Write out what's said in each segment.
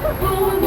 Oh.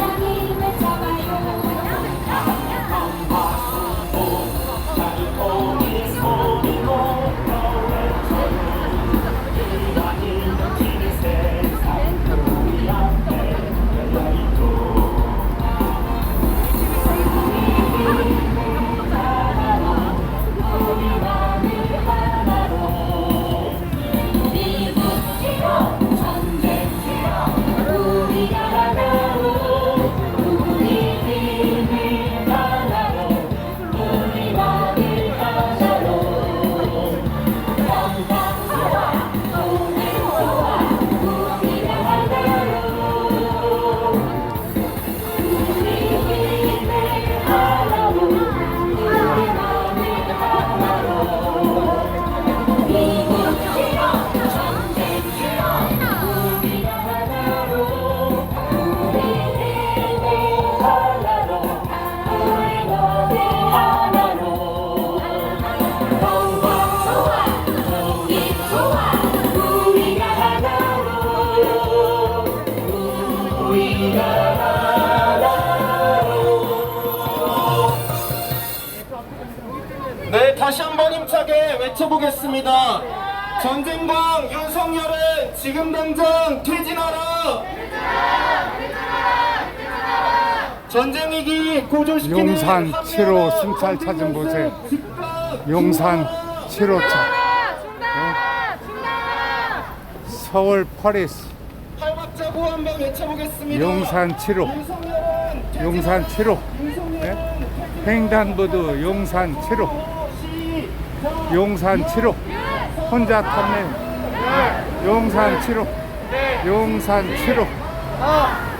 외쳐보겠습니다. 전쟁광 윤석열은 지금 당장 퇴진하라. 전쟁 위기 고조시키는 용산 7호 순찰 찾은 곳에 용산 7호차 서울 파리스 팔박자고 한번 외쳐보겠습니다. 용산 7호 윤석열은 퇴진하라. 용산 7호 윤석열은 횡단보도 용산 7호 시작. 용산 7호 혼자 탔네 용산 7호 용산 7호